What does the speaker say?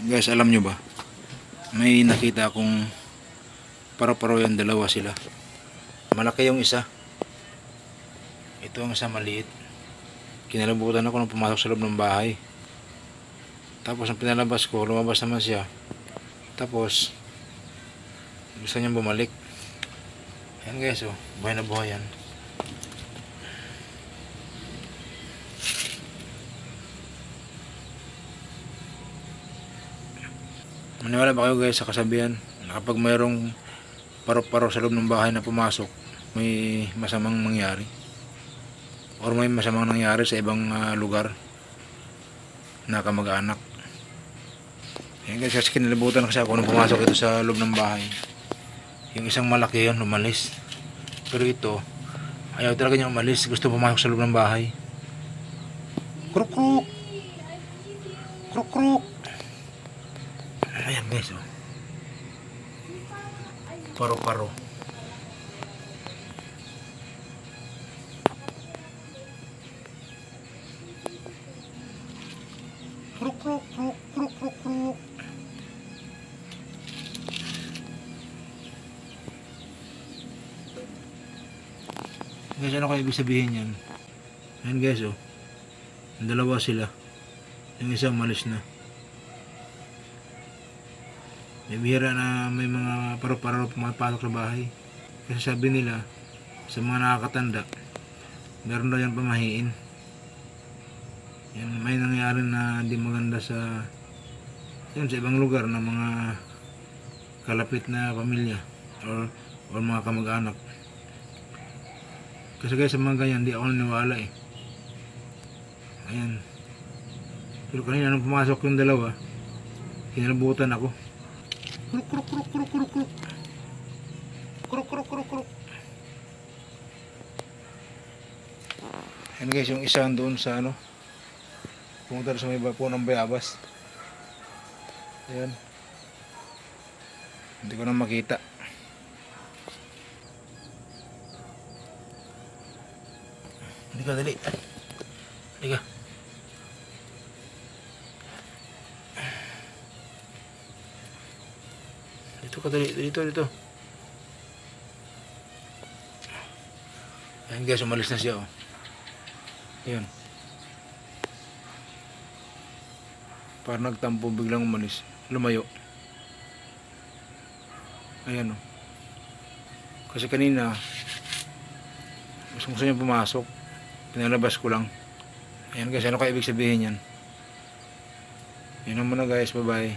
Guys, alam nyo ba? May nakita akong paro-paro yan, dalawa sila. Malaki yung isa. Ito ang isa maliit. Kinalabutan ako nung pumasok sa loob ng bahay. Tapos ang pinalabas ko, lumabas naman siya. Tapos, gusto niyang bumalik. Yan guys, oh. Buhay na buhay yan. Maniwala ba kayo guys sa kasabihan na kapag mayroong paro-paro sa loob ng bahay na pumasok, may masamang mangyari? Or may masamang nangyari sa ibang ah, lugar na kamag-anak? Yan guys, kasi kinalibutan kasi ako nung pumasok ito sa loob ng bahay. Yung isang malaki yun, umalis. Pero ito, ayaw talaga niya umalis. Gusto pumasok sa loob ng bahay. Kruk kruk! Guys, oh. Paro-paro. Kruk kruk kruk kruk kruk kruk. Guys, ano kaya ibig sabihin yan? Ayan guys, oh. Ang dalawa sila. Yung isa umalis na. May bihira na may mga paro-paro pumapasok sa bahay. Kasi sabi nila, sa mga nakakatanda, meron daw yan pamahiin. Yan, may nangyari na di maganda sa yun, sa ibang lugar na mga kalapit na pamilya or, or mga kamag-anak. Kasi guys, sa mga ganyan, di ako naniwala eh. Ayan. Pero kanina nung pumasok yung dalawa, kinalabutan ako. Kruk, kruk, kruk, kruk, kruk, kruk. Kruk, kruk, kruk, kruk. Ayan guys, yung isa doon sa ano, pumunta sa may bapo ng bayabas. Ayan. Hindi ko na makita. Hindi ka, dali. Hindi ka. Dito ka, dali. Dito, dito. Ayan guys, umalis na siya, oh. Ayan. Parang nagtampo, biglang umalis. Lumayo. Ayan, oh. Kasi kanina, gusto gusto niya pumasok. Pinalabas ko lang. Ayan guys, ano kaya ibig sabihin yan? Yun ang muna guys, bye bye.